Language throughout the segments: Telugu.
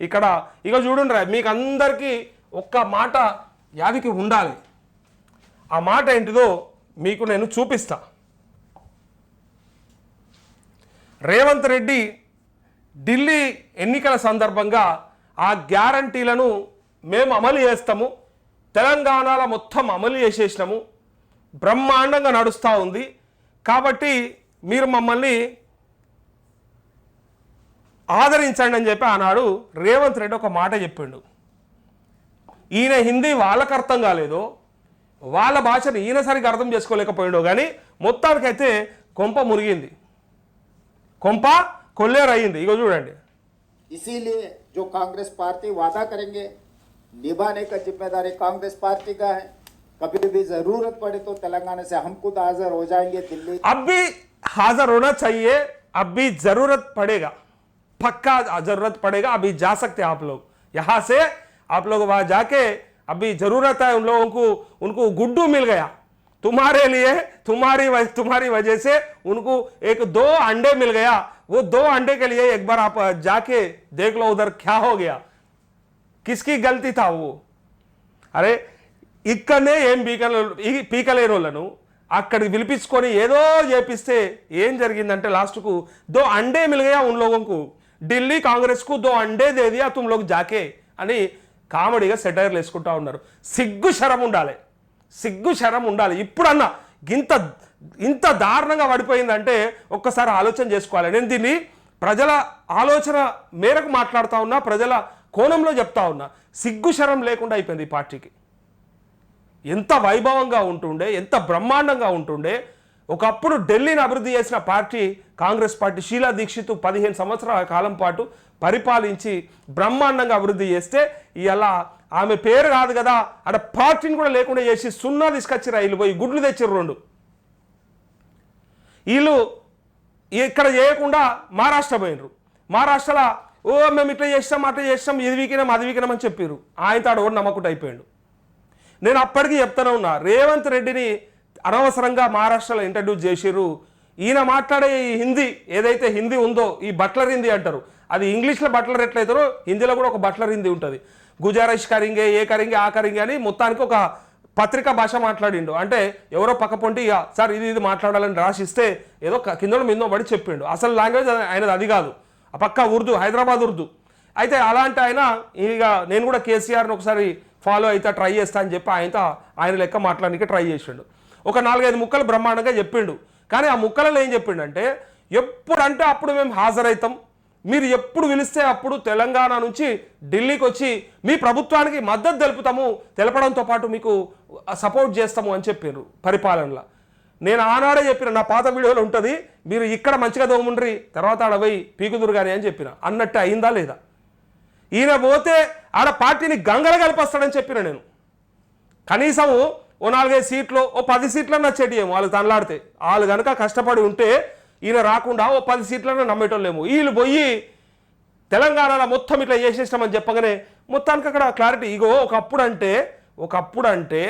ఇక్కడ ఇక చూడండి మీకు అందరికీ ఒక్క మాట యాదికి ఉండాలి. ఆ మాట ఏంటిదో మీకు నేను చూపిస్తా. రేవంత్ రెడ్డి ఢిల్లీ ఎన్నికల సందర్భంగా ఆ గ్యారంటీలను మేము అమలు చేస్తాము తెలంగాణలో మొత్తం అమలు చేసేసినాము బ్రహ్మాండంగా నడుస్తూ ఉంది. కాబట్టి మీరు మమ్మల్ని ఆదరించండి అని చెప్పి ఆనాడు రేవంత్ రెడ్డి ఒక మాట చెప్పిండు ఈయన హిందీ వాళ్ళకి అర్థం కాలేదో వాళ్ళ భాషను ఈయన సరిగ్గా అర్థం చేసుకోలేకపోయిండో కానీ మొత్తానికైతే కొంప మురిగింది కొంప కొల్లేరు అయింది ఇగో చూడండి इसीलिए जो कांग्रेस पार्टी वादा करेंगे निभाने का जिम्मेदारी कांग्रेस पार्टी का है कभी भी जरूरत पड़े तो तेलंगाना से हम खुद हाजिर हो जाएंगे दिल्ली अब भी हाजिर होना चाहिए अब भी जरूरत पड़ेगा पक्का जरूरत पड़ेगा अभी जा सकते हैं आप लोग यहाँ से आप लोग वहाँ जाके अभी जरूरत है उन लोगों को उनको गुड्डू मिल गया तुम्हारे लिए तुम्हारी वजह तुम्हारी वजह से उनको एक दो अंडे मिल गया वो दो अंडे के लिए एक बार आप जाके देख लो उधर क्या हो गया किसकी गलती था वो అరే ఇక్కడనే ఏం పీకల ఈ- పీకలేని వాళ్ళను అక్కడికి పిలిపించుకొని ఏదో చేపిస్తే ఏం జరిగిందంటే లాస్ట్కు దో అండే మిలిగయా ఉన్ లోగంకు ఢిల్లీ కాంగ్రెస్కు దో అండే దేదియా తుమ్ లోగ్ జాకే అని కామెడీగా సెటైర్లు వేసుకుంటా ఉన్నారు. సిగ్గు శరం ఉండాలి. సిగ్గు శరం ఉండాలి. ఇప్పుడన్నా ఇంత ఇంత దారుణంగా పడిపోయిందంటే ఒక్కసారి ఆలోచన చేసుకోవాలి. నేను దీన్ని ప్రజల ఆలోచన మేరకు మాట్లాడుతూ ఉన్నా ప్రజల కోణంలో చెప్తా ఉన్నా. సిగ్గు శరం లేకుండా అయిపోయింది ఈ పార్టీకి. ఎంత వైభవంగా ఉంటుండే ఎంత బ్రహ్మాండంగా ఉంటుండే ఒకప్పుడు ఢిల్లీని అభివృద్ధి చేసిన పార్టీ కాంగ్రెస్ పార్టీ షీలా దీక్షిత్ పదిహేను సంవత్సరాల కాలం పాటు పరిపాలించి బ్రహ్మాండంగా అభివృద్ధి చేస్తే ఇలా ఆమె పేరు కాదు కదా అక్కడ పార్టీని కూడా లేకుండా చేసి సున్నా తీసుకొచ్చి రైలు పోయి గుడ్లు తెచ్చిర్రు రెండు. వీళ్ళు ఇక్కడ చేయకుండా మహారాష్ట్ర పోయినరు మహారాష్ట్రలో ఓ మేము ఇట్లా చేస్తాం అట్లా చేస్తాం ఇది వీకినాం అది వీకినాం అని చెప్పారు ఆయన తాడు కూడా నమ్మకుండా అయిపోయాడు. నేను అప్పటికీ చెప్తానే ఉన్నా రేవంత్ రెడ్డిని అనవసరంగా మహారాష్ట్రలో ఇంట్రడ్యూస్ చేసిర్రు. ఈయన మాట్లాడే ఈ హిందీ ఏదైతే హిందీ ఉందో ఈ బట్లర్ హిందీ అంటారు. అది ఇంగ్లీష్లో బట్లర్ ఎట్లయితారో హిందీలో కూడా ఒక బట్లర్ హిందీ ఉంటుంది. గుజారైష్ కరింగే ఏ కరింగే ఆ కరింగే అని మొత్తానికి ఒక పత్రికా భాష మాట్లాడిండు. అంటే ఎవరో పక్క పొంటి ఇక సార్ ఇది ఇది మాట్లాడాలని రాసిస్తే ఏదో కిందలో మిందో పడి చెప్పిండు. అసలు లాంగ్వేజ్ ఆయనది అది కాదు. ఆ పక్క ఉర్దూ హైదరాబాద్ ఉర్దూ. అయితే అలాంటి ఆయన ఇక నేను కూడా కేసీఆర్ని ఒకసారి ఫాలో అయితే ట్రై చేస్తా అని చెప్పి ఆయనతో ఆయన లెక్క మాట్లాడడానికి ట్రై చేసిండు. ఒక నాలుగైదు ముక్కలు బ్రహ్మాండంగా చెప్పిండు. కానీ ఆ ముక్కలలో ఏం చెప్పిండంటే ఎప్పుడంటే అప్పుడు మేము హాజరవుతాం. మీరు ఎప్పుడు పిలిస్తే అప్పుడు తెలంగాణ నుంచి ఢిల్లీకి వచ్చి మీ ప్రభుత్వానికి మద్దతు తెలుపుతాము తెలపడంతో పాటు మీకు సపోర్ట్ చేస్తాము అని చెప్పారు పరిపాలనలో. నేను ఆనాడే చెప్పిన నా పాత వీడియోలో ఉంటుంది మీరు ఇక్కడ మంచిగా దోముండ్రి తర్వాత ఆడ పోయి పీకుదురు కానీ అని చెప్పిన. అన్నట్టు అయిందా లేదా? ఈయన పోతే ఆడ పార్టీని గంగల కలిపొస్తాడని చెప్పిన నేను. కనీసం ఓ నాలుగైదు సీట్లు ఓ పది సీట్లన్నా చెడియేమో. వాళ్ళు తనలాడితే. వాళ్ళు కనుక కష్టపడి ఉంటే ఈయన రాకుండా ఓ పది సీట్లన్నా నమ్మేటోళ్ళేమో. వీళ్ళు పోయి తెలంగాణలో మొత్తం ఇట్లా చేసేసినామని చెప్పగానే మొత్తానికి అక్కడ క్లారిటీ. ఇగో ఒకప్పుడు అంటే ఒకప్పుడు అంటే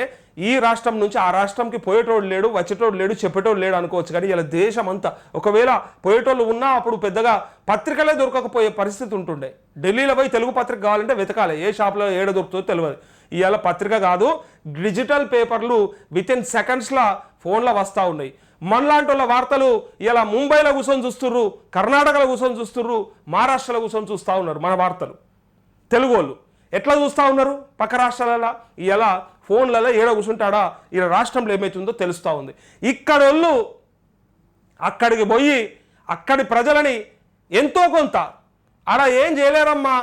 ఈ రాష్ట్రం నుంచి ఆ రాష్ట్రంకి పోయేటోడు లేడు వచ్చేటోడు లేడు చెప్పేటోడు లేడు అనుకోవచ్చు. కానీ ఇలా దేశం అంతా ఒకవేళ పోయేటోళ్ళు ఉన్నా అప్పుడు పెద్దగా పత్రికలే దొరకకపోయే పరిస్థితి ఉంటుండే. ఢిల్లీలో పోయి తెలుగు పత్రిక కావాలంటే వెతకాలి. ఏ షాప్లో ఏడ దొరుకుతుందో తెలియదు ఇవాళ పత్రిక కాదు డిజిటల్ పేపర్లు విత్ ఇన్ సెకండ్స్లో ఫోన్లో వస్తూ ఉన్నాయి. మనలాంటి వాళ్ళ వార్తలు ఇలా ముంబైలో కూర్చొని చూస్తుర్రు కర్ణాటకలో కూర్చొని చూస్తుర్రు మహారాష్ట్రలో కూర్చొని చూస్తూ ఉన్నారు మన వార్తలు. తెలుగు వాళ్ళు ఎట్లా చూస్తూ ఉన్నారు? పక్క రాష్ట్రాలలో ఇలా ఫోన్లలో ఏడ కూర్చుంటాడా ఇలా రాష్ట్రంలో ఏమవుతుందో తెలుస్తూ ఉంది. ఇక్కడ వాళ్ళు అక్కడికి పోయి అక్కడి ప్రజలని ఎంతో కొంత ఆడ ఏం చేయలేరమ్మా?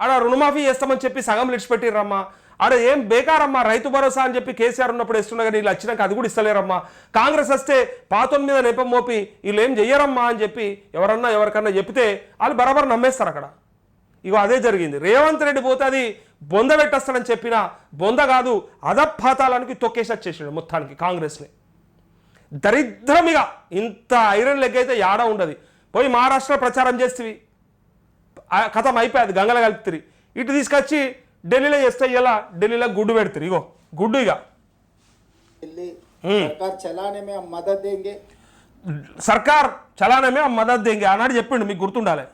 ఆడ రుణమాఫీ చేస్తామని చెప్పి సగం విడిచిపెట్టిర్రమ్మా ఆడ ఏం బేకారమ్మా రైతు భరోసా అని చెప్పి కేసీఆర్ ఉన్నప్పుడు ఇస్తున్నా కానీ వీళ్ళు వచ్చినాక అది కూడా ఇస్తలేరమ్మా. కాంగ్రెస్ వస్తే పాతం మీద నెపం మోపి వీళ్ళు ఏం చెయ్యరమ్మా అని చెప్పి ఎవరన్నా ఎవరికన్నా చెప్తే వాళ్ళు బరాబర్ నమ్మేస్తారు అక్కడ. ఇగో అదే జరిగింది. రేవంత్ రెడ్డి పోతే అది బొంద పెట్టేస్తాడని చెప్పిన బొంద కాదు అధపాతాలానికి తొక్కేసి వచ్చేసాడు మొత్తానికి కాంగ్రెస్ని. దరిద్రమిగా ఇంత ఐరన్ లెగ్ అయితే యాడ ఉండదు. పోయి మహారాష్ట్ర ప్రచారం చేస్తేవి. కథం అయిపోయింది గంగల కలుపుతుంది ఇటు తీసుకొచ్చి ఢిల్లీలో చేస్తే ఇలా ఢిల్లీలో గుడ్డు పెడతారు ఇగో గుడ్డు ఇక दिल्ली सरकार चलाने में हम मदद देंगे సర్కార్ చలానమే మద్దతు దేంగి ఆనాడు చెప్పిండు మీకు గుర్తుండాలి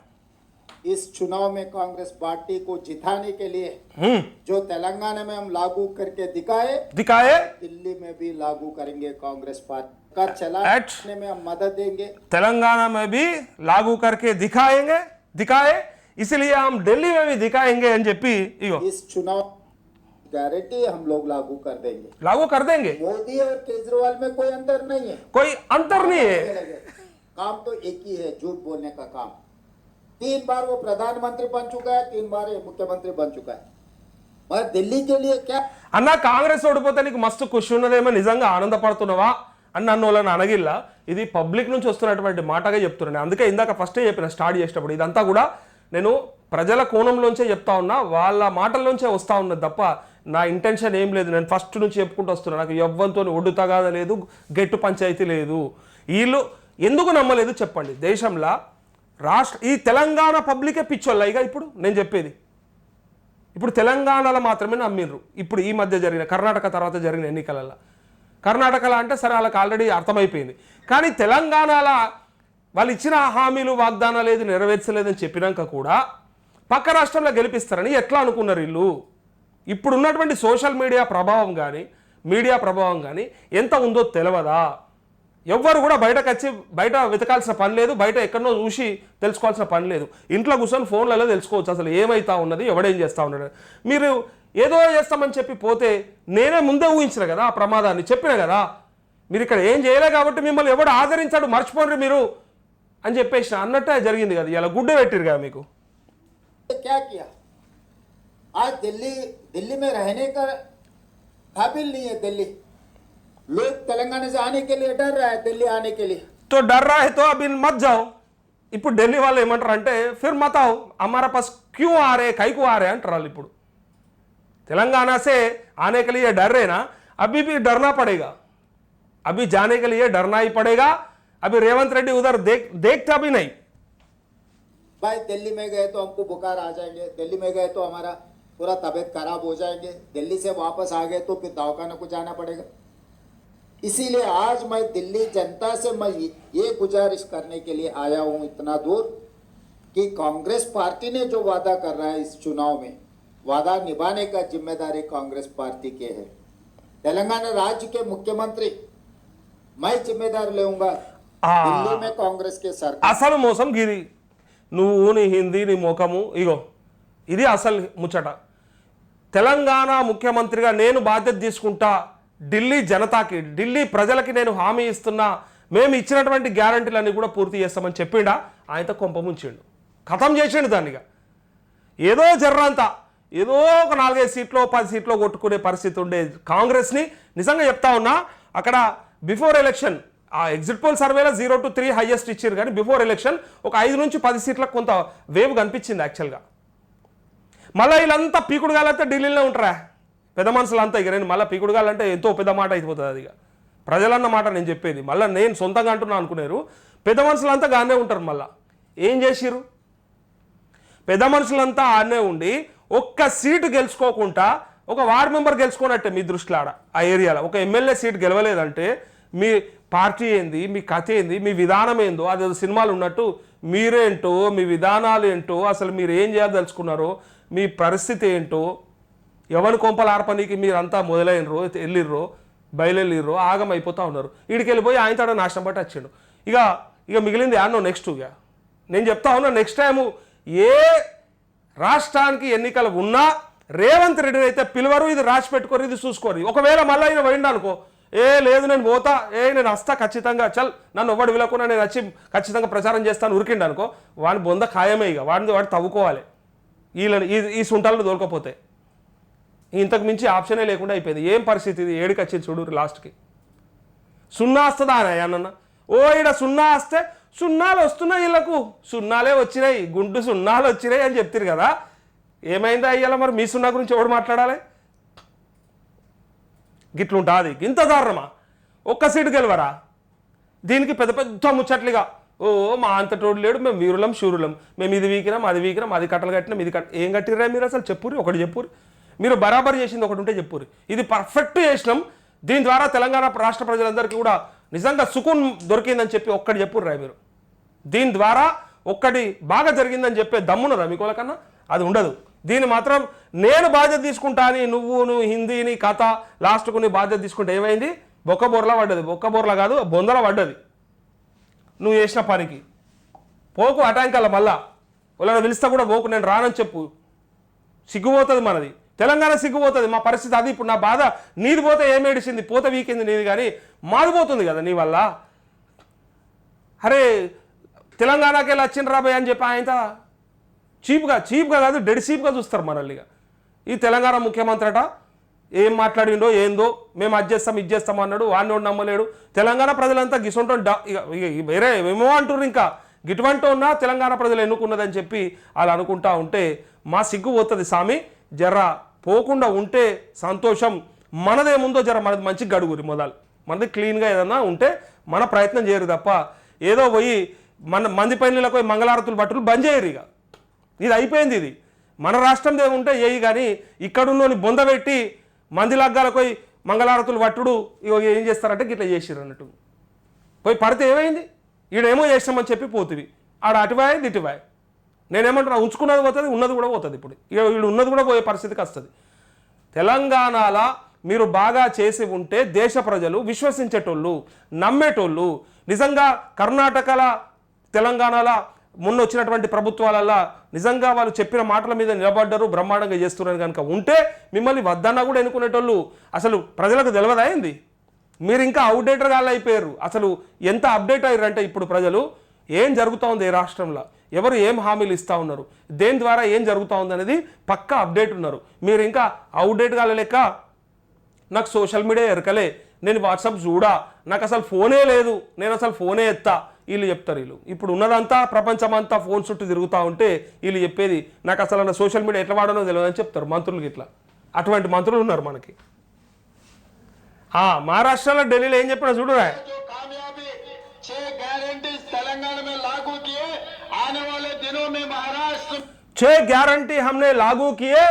इस चुनाव में कांग्रेस पार्टी को जिताने के लिए హ్మ్, जो तेलंगाना में हम लागू करके दिखाए దికాయే दिल्ली में भी लागू करेंगे कांग्रेस पार्टी का At- चलाने में हम मदद देंगे तेलंगाना में भी लागू करके दिखाएंगे दिखाए इसलिए हम दिल्ली में भी दिखाएंगे అని చెప్పి ఇగో इस चुनाव गारंटी हम लोग लागू कर देंगे लागू कर देंगे मोदी और केजरीवाल में कोई अंतर नहीं है कोई अंतर नहीं है काम तो एक ही है झूठ बोलने का काम तीन बार वो प्रधानमंत्री बन चुका है तीन बार ये मुख्यमंत्री बन चुका है मगर दिल्ली के लिए क्या అన్న కాంగ్రెస్ ఓడిపోతే నీకు మస్తు ఖుషి ఉన్నదేమో నిజంగా ఆనందపడుతున్నావా అని నన్ను వాళ్ళని అనగిల్ల ఇది పబ్లిక్ నుంచి వస్తున్నటువంటి మాటగా చెప్తున్నాను అందుకే ఇందాక ఫస్టే చెప్పిన స్టార్ట్ చేసినప్పుడు ఇదంతా కూడా నేను ప్రజల కోణంలోంచే చెప్తా ఉన్నా వాళ్ళ మాటల్లోంచే వస్తా ఉన్నది తప్ప నా ఇంటెన్షన్ ఏం లేదు. నేను ఫస్ట్ నుంచి చెప్పుకుంటూ వస్తున్నా. నాకు ఎవ్వంతో ఒడ్డు తగాద లేదు గెట్టు పంచాయతీ లేదు. వీళ్ళు ఎందుకు నమ్మలేదు చెప్పండి. దేశంలో రాష్ట్ర ఈ తెలంగాణ పబ్లికే పిచ్చోళ్ళ. ఇక ఇప్పుడు నేను చెప్పేది. ఇప్పుడు తెలంగాణలో మాత్రమే నమ్మిండ్రు ఇప్పుడు ఈ మధ్య జరిగిన కర్ణాటక తర్వాత జరిగిన ఎన్నికలలో కర్ణాటకలో అంటే సరే వాళ్ళకి ఆల్రెడీ అర్థమైపోయింది. కానీ తెలంగాణలో వాళ్ళు ఇచ్చిన హామీలు వాగ్దానాలు ఏది నెరవేర్చలేదని చెప్పినాక కూడా పక్క రాష్ట్రంలో గెలిపిస్తారని ఎట్లా అనుకున్నారు వీళ్ళు? ఇప్పుడు ఉన్నటువంటి సోషల్ మీడియా ప్రభావం కానీ మీడియా ప్రభావం కానీ ఎంత ఉందో తెలియదా ఎవ్వరు కూడా బయటకు వచ్చి బయట వెతకాల్సిన పని లేదు బయట ఎక్కడో చూసి తెలుసుకోవాల్సిన పని లేదు. ఇంట్లో కూర్చొని ఫోన్లలో తెలుసుకోవచ్చు. అసలు ఏమైతా ఉన్నది? ఎవడేం చేస్తూ ఉన్నాడు? మీరు ఏదో చేస్తామని చెప్పి పోతే నేనే ముందే ఊహించిన కదా ఆ ప్రమాదాన్ని చెప్పిన కదా? మీరు ఇక్కడ ఏం చేయలే కాబట్టి మిమ్మల్ని ఎవడు ఆదరించాడు? మర్చిపోండి మీరు. అని చెప్పేసిన అన్నట్టే జరిగింది కదా ఇలా గుడ్డ పెట్టిరు కదా మీకు क्या किया आज दिल्ली दिल्ली में रहने का काबिल नहीं है दिल्ली लोग तेलंगाना से आने के लिए डर रहा है दिल्ली आने के लिए तो डर रहा है तो अभी मत जाओ ఇప్పుడు ఢిల్లీ వాళ్ళు ఏమంటారు అంటే ఫిర్ మతావు हमारा पास क्यों आ रहे कई को आ रहे అంటారు వాళ్ళు ఇప్పుడు तेलंगाना से आने के लिए डर रहे ना अभी भी डरना पड़ेगा अभी जाने के लिए डरना ही पड़ेगा अभी रेवंत रेड्डी उधर देख, देखता भी नहीं। भाई, दिल्ली में गए तो हमको बुखार आ जाएँगे। दिल्ली में गए तो हमारा पूरा तबीयत खराब हो जाएँगे। दिल्ली से वापस आ गए तो फिर दवाखाना को जाना पड़ेगा। इसीलिए आज मैं दिल्ली जनता से मैं ये- गुजारिश करने के लिए आया हूँ इतना दूर कि कांग्रेस पार्टी ने जो वादा कर रहा है इस चुनाव में, वादा निभाने का ज़िम्मेदारी कांग्रेस पार्टी के है। तेलंगाना राज्य के मुख्यमंत्री, मैं जिम्मेदार लेऊँगा। కాంగ్రెస్ అసలు మోసం గిది నువ్వు నీ హిందీ నీ ముఖము ఇగో ఇది అసలు ముచ్చట. తెలంగాణ ముఖ్యమంత్రిగా నేను బాధ్యత తీసుకుంటా ఢిల్లీ జనతాకి ఢిల్లీ ప్రజలకి నేను హామీ ఇస్తున్నా మేము ఇచ్చినటువంటి గ్యారంటీలన్నీ కూడా పూర్తి చేస్తామని చెప్పిండా ఆయనతో కొంపముంచిండు ఖతం చేసిండు దాన్నిగా ఏదో జర్రంత ఏదో ఒక నాలుగైదు సీట్లో పది సీట్లో కొట్టుకునే పరిస్థితి ఉండే కాంగ్రెస్ని నిజంగా చెప్తా ఉన్నా అక్కడ బిఫోర్ ఎలక్షన్ ఆ ఎగ్జిట్ పోల్ సర్వేలో జీరో టు త్రీ హైయెస్ట్ ఇచ్చారు కానీ బిఫోర్ ఎలక్షన్ ఒక ఐదు నుంచి పది సీట్లకు కొంత వేవ్ కనిపించింది యాక్చువల్గా మళ్ళీ వీళ్ళంతా పీకుడు కాలంతా ఢిల్లీలో ఉంటారా? పెద్ద మనుషులంతా ఇక రండి మళ్ళీ పీకుడు కాలంటే ఎంతో పెద్ద మాట అయిపోతుంది అది ప్రజలన్న మాట నేను చెప్పేది. మళ్ళీ నేను సొంతంగా అంటున్నా అనుకునేరు. పెద్ద మనుషులంతా గానే ఉంటారు మళ్ళీ. ఏం చేసిరు పెద్ద మనుషులంతా ఆడనే ఉండి ఒక్క సీటు గెలుచుకోకుండా ఒక వార్డ్ మెంబర్ గెలుచుకున్నట్టే మీ దృష్టిలో ఆడ ఆ ఏరియాలో. ఒక ఎమ్మెల్యే సీట్ గెలవలేదంటే మీ పార్టీ ఏంది మీ కథ ఏంది మీ విధానం ఏందో అది సినిమాలు ఉన్నట్టు మీరేంటో మీ విధానాలు ఏంటో అసలు మీరు ఏం చేయదలుచుకున్నారో మీ పరిస్థితి ఏంటో ఎవరి కొంపలు ఆర్పనీకి మీరంతా మొదలైనరో వెళ్ళిర్రో బయలుదేరిర్రో ఆగం అయిపోతూ ఉన్నారు. వీడికి వెళ్ళిపోయి ఆయన తడ నాశనం పట్టి వచ్చిండు. ఇక ఇక మిగిలింది యాన్నో నెక్స్ట్ ఇక. నేను చెప్తా ఉన్నా నెక్స్ట్ టైము ఏ రాష్ట్రానికి ఎన్నికలు ఉన్నా రేవంత్ రెడ్డిని అయితే పిలవరు ఇది రాసి పెట్టుకోరు ఇది చూసుకోరు. ఒకవేళ మళ్ళీ ఆయన పోయిండనుకో అనుకో ఏ లేదు నేను పోతా. ఏ నేను వస్తా ఖచ్చితంగా. చల్ నన్ను ఎవడు విలకుండా నేను వచ్చి ఖచ్చితంగా ప్రచారం చేస్తాను ఉరికిండు అనుకో వాడిని బొంద ఖాయమే ఇక. వాడిని వాడు తవ్వుకోవాలి. వీళ్ళని ఈ ఈ సుంటాలను దొరకపోతే ఇంతకు మించి ఆప్షనే లేకుండా అయిపోయింది. ఏం పరిస్థితి ఇది? ఏడికి వచ్చింది చూడు లాస్ట్కి. సున్నా వస్తుందా అని అన్న ఓ ఈడ సున్నా వస్తే సున్నాలు వస్తున్నాయి వీళ్ళకు సున్నాలే వచ్చినాయి. గుండు సున్నాలు వచ్చినాయి అని చెప్తారు కదా. ఏమైందా అయ్యాల మరి మీ సున్నా గురించి ఎవడు మాట్లాడాలి? గిట్లుంటుంది. ఇంత దారుణమా? ఒక్క సీటు గెలవరా? దీనికి పెద్ద పెద్ద ముచ్చట్లుగా ఓ మా అంతటోడు లేడు మేము వీరులం శూరులం. మేము ఇది వీకినాం అది వీకినాం అది కట్టలు కట్టినాం ఇది కట్ ఏం కట్టిరా మీరు అసలు? చెప్పుర్రి ఒకటి చెప్పుర్రి. మీరు బరాబర్ చేసింది ఒకటి ఉంటే చెప్పుర్రి. ఇది పర్ఫెక్ట్ చేసినాం. దీని ద్వారా తెలంగాణ రాష్ట్ర ప్రజలందరికీ కూడా నిజంగా సుకున్ దొరికిందని చెప్పి ఒక్కటి చెప్పుర్రా మీరు. దీని ద్వారా ఒక్కటి బాగా జరిగిందని చెప్పే దమ్మున్నదా మీకు కన్నా? అది ఉండదు. దీన్ని మాత్రం నేను బాధ్యత తీసుకుంటా అని నువ్వు నువ్వు హిందీ నీ కథ లాస్ట్కు నీ బాధ్యత తీసుకుంటే ఏమైంది? బొక్క బోర్లా పడ్డది. బొక్క బోర్లా కాదు బొందల పడ్డది. నువ్వు చేసిన పనికి. పోకు అటాంకాల మళ్ళా. వాళ్ళని పిలిస్తే కూడా పోకు నేను రానని చెప్పు. సిగ్గుపోతుంది మనది. తెలంగాణ సిగ్గుపోతుంది. మా పరిస్థితి అది. ఇప్పుడు నా బాధ. నీది పోతే ఏమేడిసింది పోత పోతే వీకింది నీది కానీ మాది పోతుంది కదా నీ వల్ల. అరే తెలంగాణకి వెళ్ళి వచ్చిన రాబోయ్ అని చెప్పి ఆయన చీప్గా చీప్గా కాదు డెడ్ చీప్గా చూస్తారు మనల్ని ఇక. ఈ తెలంగాణ ముఖ్యమంత్రి అట ఏం మాట్లాడిండో ఏందో మేము అది చేస్తాం ఇది చేస్తాం అన్నాడు వాడిని వాడు నమ్మలేడు. తెలంగాణ ప్రజలంతా గిసొంటో ఇక వేరే ఏమో అంటుర్రు ఇంకా. గిటువంటి ఉన్నా తెలంగాణ ప్రజలు ఎన్నుకున్నదని చెప్పి అలా అనుకుంటా ఉంటే మా సిగ్గు పోతుంది సామి. జర పోకుండా ఉంటే సంతోషం మనదేముందో జర మనది మంచి గడుగురి మొదలు. మనది క్లీన్గా ఏదన్నా ఉంటే మన ప్రయత్నం చేయరు తప్ప ఏదో పోయి మన మంది పైన పోయి మంగళారతులు బట్టలు బంద్ చేయరు ఇక. ఇది అయిపోయింది ఇది. మన రాష్ట్రం ఉంటే ఏయి కానీ ఇక్కడున్నోని బొందబెట్టి మంది లగ్గాలకు పోయి మంగళారతులు పట్టుడు ఇగో ఏం చేస్తారంటే గిట్లా చేసిరు అన్నట్టు. పోయి పడితే ఏమైంది? ఈడేమో చేసినామని చెప్పి పోతుంది ఆడ అటువాయి ఇటువాయి. నేనేమంటున్నా ఉంచుకున్నది పోతుంది ఉన్నది కూడా పోతుంది ఇప్పుడు. వీడు ఉన్నది కూడా పోయే పరిస్థితికి వస్తుంది. తెలంగాణలో మీరు బాగా చేసి ఉంటే దేశ ప్రజలు విశ్వసించేటోళ్ళు నమ్మేటోళ్ళు నిజంగా కర్ణాటకల తెలంగాణలో మొన్న వచ్చినటువంటి ప్రభుత్వాలల్లా నిజంగా వాళ్ళు చెప్పిన మాటల మీద నిలబడ్డారు బ్రహ్మాండంగా చేస్తున్నారు కనుక ఉంటే మిమ్మల్ని వద్దన్నా కూడా ఎన్నుకునేటోళ్ళు అసలు ప్రజలకు తెలియదాయింది మీరు ఇంకా అవుట్డేటర్ గాళ్ళు అయిపోయారు. అసలు ఎంత అప్డేట్ అయ్యారంటే ఇప్పుడు ప్రజలు ఏం జరుగుతూ ఉంది ఏ రాష్ట్రంలో? ఎవరు ఏం హామీలు ఇస్తూ ఉన్నారు? దేని ద్వారా ఏం జరుగుతూ ఉంది అనేది పక్కా అప్డేట్ ఉన్నారు. మీరు ఇంకా అవుట్డేట్ కాలేక లెక్క నాకు సోషల్ మీడియా ఎరకలే నేను వాట్సాప్ చూడా నాకు అసలు ఫోనే లేదు నేను అసలు ఫోనే ఎత్తా. వీళ్ళు చెప్తారు వీళ్ళు. ఇప్పుడు ఉన్నదంతా ప్రపంచమంతా ఫోన్ చుట్టూ తిరుగుతూ ఉంటే వీళ్ళు చెప్పేది నాకు అసలు అన్న సోషల్ మీడియా ఎట్లా వాడనో తెలియదు అని చెప్తారు మంత్రులకి ఇట్లా అటువంటి మంత్రులు ఉన్నారు మనకి. మహారాష్ట్రలో ఢిల్లీలో ఏం చెప్పినా చూడురా. చే గ్యారంటీ హమ్నే లాగూ కియే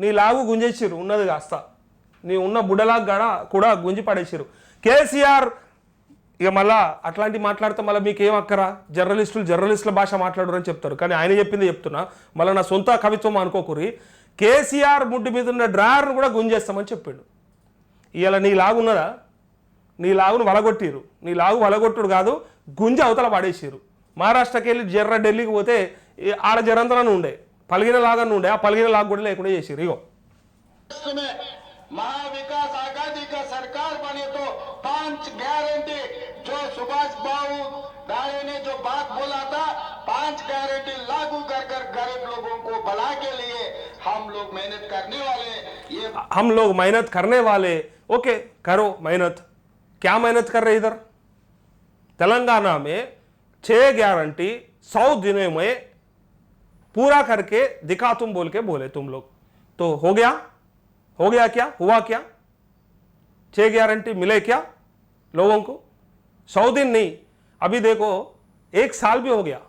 నీ లాగు గుంజేసిరు ఉన్నది కాస్త. నీ ఉన్న బుడలాగా కూడా గుంజి పడేసిరు కేసీఆర్ ఇక మళ్ళా అట్లాంటి మాట్లాడితే మళ్ళీ మీకు ఏం అక్కరా? జర్నలిస్టులు జర్నలిస్టుల భాష మాట్లాడరు అని చెప్తారు. కానీ ఆయన చెప్పింది చెప్తున్నా. మళ్ళీ నా సొంత కవిత్వం అనుకోకురి. కేసీఆర్ ముడ్డు మీద ఉన్న డ్రాయర్ను కూడా గుంజేస్తామని చెప్పాడు. ఇవాళ నీ లాగున్నదా నీ లాగును వలగొట్టిరు నీ లాగు వలగొట్టుడు కాదు గుంజ అవతల పడేసిరు మహారాష్ట్రకి వెళ్ళి జర్ర ఢిల్లీకి పోతే ఆడ జరంతరాన్ని ఉండే. పలిగిన లాగా ఉండే. ఆ పలిగిన లాగు కూడా లేకుండా చేసిరు ఇగో. महाविकास आघाड़ी का सरकार बने तो पाँच गारंटी जो सुभाष बाबू दाड़े ने जो बात बोला था, पाँच गारंटी लागू कर कर गरीब लोगों को भला के लिए हम लोग मेहनत करने वाले ये हम लोग मेहनत करने वाले, ओके, करो मेहनत। क्या मेहनत कर रहे इधर? तेलंगाना में छः गारंटी सौ दिनों में पूरा करके दिखा तुम बोल के बोले तुम लोग। तो हो गया? हो गया क्या? हुआ क्या? छह गारंटी मिले क्या लोगों को? सौ दिन नहीं। अभी देखो, एक साल भी हो गया।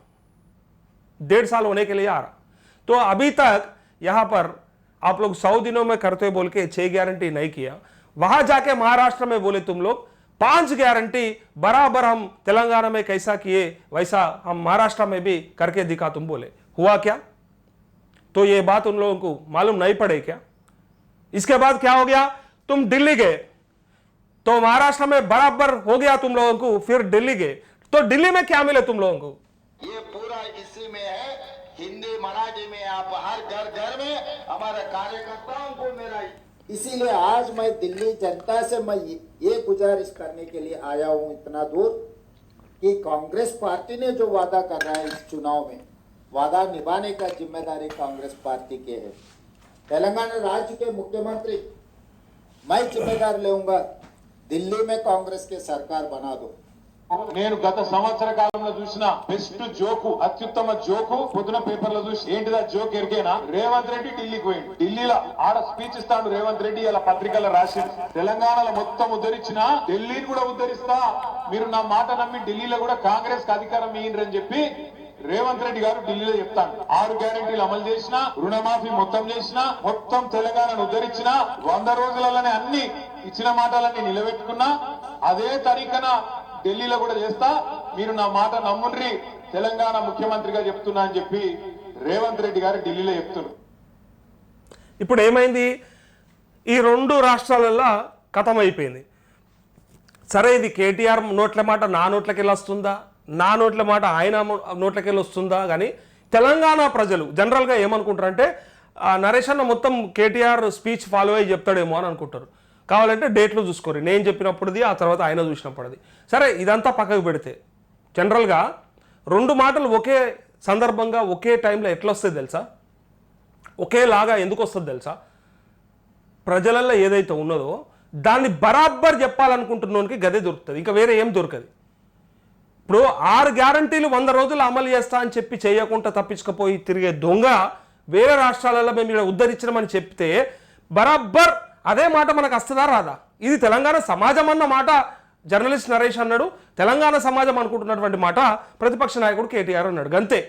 डेढ़ साल होने के लिए आ रहा। तो अभी तक यहाँ पर आप लोग सौ दिनों में करते बोल के छह गारंटी नहीं किया। वहाँ जाके महाराष्ट्र में बोले तुम लोग, पाँच गारंटी बराबर हम तेलंगाना में कैसा किए, वैसा हम महाराष्ट्र में भी करके दिखा तुम बोले। हुआ क्या? तो ये बात उन लोगों को मालूम नहीं पड़े क्या? इसके बाद क्या हो गया? तुम दिल्ली गए। तो महाराष्ट्र में बराबर हो गया तुम लोगों को फिर दिल्ली गए। तो दिल्ली में क्या मिले तुम लोगों को? ये पूरा इसी में है। हिंदी मराठी में आप हर घर घर में हमारे कार्यकर्ताओं को मेरा इसीलिए आज मैं दिल्ली जनता से मैं ये- गुजारिश करने के लिए आया हूँ इतना दूर कि कांग्रेस पार्टी ने जो वादा कर रहा है इस चुनाव में वादा निभाने का ज़िम्मेदारी कांग्रेस पार्टी के है। तेलंगाना राज्य के मुख्यमंत्री मैं जिम्मेदार लेऊंगा दिल्ली में कांग्रेस की सरकार बना दो నేను గత సంవత్సర కాలంలో చూసిన బెస్ట్ జోకు అత్యుత్తమ జోకు పొద్దున పేపర్ లో చూసి ఏంటిదా జోక్ ఎరికేనా రేవంత్ రెడ్డి ఢిల్లీకి పోయిండు ఢిల్లీలో ఆడ స్పీచ్ ఇస్తాడు రేవంత్ రెడ్డి ఇలా పత్రికల్లో రాసి తెలంగాణలో మొత్తం ఉద్ధరించిన ఢిల్లీని కూడా ఉద్ధరిస్తా మీరు నా మాట నమ్మి ఢిల్లీలో కూడా కాంగ్రెస్ కి అధికారం ఇయ్యండి చెప్పి రేవంత్ రెడ్డి గారు ఢిల్లీలో చెప్తాను ఆరు గ్యారెంటీలు అమలు చేసిన రుణమాఫీ మొత్తం చేసిన మొత్తం తెలంగాణను ఉద్ధరించిన వంద రోజులలోనే అన్ని ఇచ్చిన మాటలన్నీ నిలబెట్టుకున్నా అదే తరీఖన ఢిల్లీలో కూడా చేస్తా. మీరు నా మాట నమ్ముండ్రి తెలంగాణ ముఖ్యమంత్రిగా చెప్తున్నా అని చెప్పి రేవంత్ రెడ్డి గారు ఢిల్లీలో చెప్తున్నారు. ఇప్పుడు ఏమైంది? ఈ రెండు రాష్ట్రాలలో కథమైపోయింది. అయిపోయింది సరే ఇది కేటీఆర్ నోట్ల మాట నా నోట్లకెళ్ళి వస్తుందా నా నోట్ల మాట ఆయన నోట్లకెళ్ళి వస్తుందా? కానీ తెలంగాణ ప్రజలు జనరల్గా ఏమనుకుంటారంటే నరేష్ అన్న మొత్తం కేటీఆర్ స్పీచ్ ఫాలో అయ్యి చెప్తాడేమో అని అనుకుంటారు. కావాలంటే డేట్లు చూసుకోరు. నేను చెప్పినప్పుడుది ఆ తర్వాత ఆయన చూసినప్పుడుది సరే ఇదంతా పక్కకు పెడితే జనరల్గా రెండు మాటలు ఒకే సందర్భంగా ఒకే టైంలో ఎట్లా వస్తుంది తెలుసా? ఒకేలాగా ఎందుకు వస్తుంది తెలుసా? ప్రజలల్లో ఏదైతే ఉన్నదో దాన్ని బరాబర్ చెప్పాలనుకుంటున్నోనికి గదే దొరుకుతుంది. ఇంకా వేరే ఏం దొరకదు. ఇప్పుడు ఆరు గ్యారంటీలు వంద రోజులు అమలు చేస్తా అని చెప్పి చేయకుండా తప్పించకపోయి తిరిగే దొంగ వేరే రాష్ట్రాలలో మేము ఇక్కడ ఉద్ధరించడమని చెప్తే బరాబర్ అదే మాట మనకు వస్తుందా రాదా? ఇది తెలంగాణ సమాజం అన్న మాట జర్నలిస్ట్ నరేష్ అన్నాడు. తెలంగాణ సమాజం అనుకుంటున్నటువంటి మాట ప్రతిపక్ష నాయకుడు కేటీఆర్ అన్నాడు. గంతే.